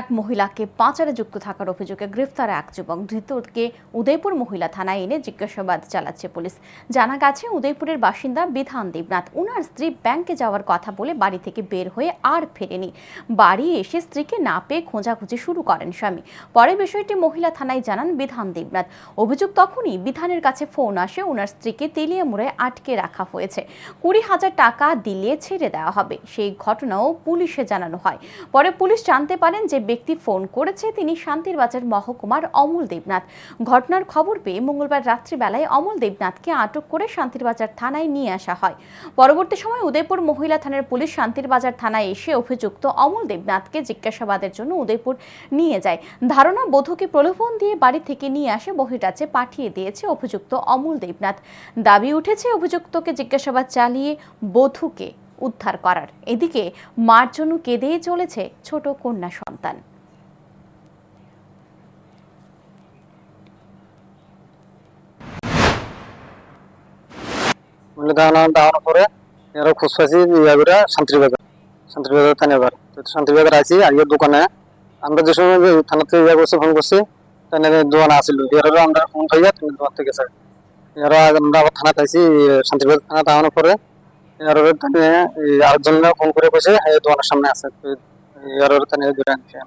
এক মহিলাকে পাচারে যুক্ত থাকার অভিযোগে গ্রেফতার এক যুবক। ধৃতকে উদয়পুর মহিলা থানায় এনে জিজ্ঞাসাবাদ চালাচ্ছে পুলিশ। জানা গেছে, উদয়পুরের বাসিন্দা বিধান দেবনাথ। ওনার স্ত্রী ব্যাংকে যাওয়ার কথা বলে বাড়ি থেকে বের হয়ে আর ফেরেনি। বাড়ি এসে স্ত্রীকে না পেয়ে খোঁজাখুঁজি শুরু করেন স্বামী। পরে বিষয়টি মহিলা থানায় জানান বিধান দেবনাথ। অভিযোগ তখনই বিধানের কাছে ফোন আসে ওনার স্ত্রীকে তেলিয়ামুড়ে আটকে রাখা হয়েছে। কুড়ি হাজার টাকা দিলে ছেড়ে দেওয়া হবে। সেই ঘটনাও পুলিশে জানানো হয়। পরে পুলিশ জানতে পারেন যে ব্যক্তি ফোন করেছে, তিনি শান্তির বাজার মহকুমার অমল দেবনাথ। ঘটনার খবর পেয়ে মঙ্গলবার রাত্রিবেলায় অমল দেবনাথকে আটক করে শান্তির বাজার থানায় নিয়ে আসা হয়। পরবর্তী সময় উদয়পুর মহিলা থানার পুলিশ শান্তির বাজার থানায় এসে অভিযুক্ত অমল দেবনাথকে জিজ্ঞাসাবাদের জন্য উদয়পুর নিয়ে যায়। ধারণা, বধূকে প্রলোভন দিয়ে বাড়ি থেকে নিয়ে আসে বহিরাজ্যে পাঠিয়ে দিয়েছে অভিযুক্ত অমল দেবনাথ। দাবি উঠেছে, অভিযুক্তকে জিজ্ঞাসাবাদ চালিয়ে বধূকে উদ্ধার করার। এদিকে মার জন্য কেঁদেই চলেছে ছোট কন্যা সন্তান। দাওয়ানো দাওয়ানোর পরে এরা ইয়া করে শান্তিবাজার তো শান্তিবাজার আছি আগে দোকানে। আমরা থানাতে ইয়া করছি ফোন করছি আমরা ফোন তুমি থেকে এরা আমরা আবার থানাতে শান্তিবাজার থানা পরে এর তানে আরেকজন ফোন করে কইছে এই দোকানের সামনে আছে। তানে ধরে আনছে।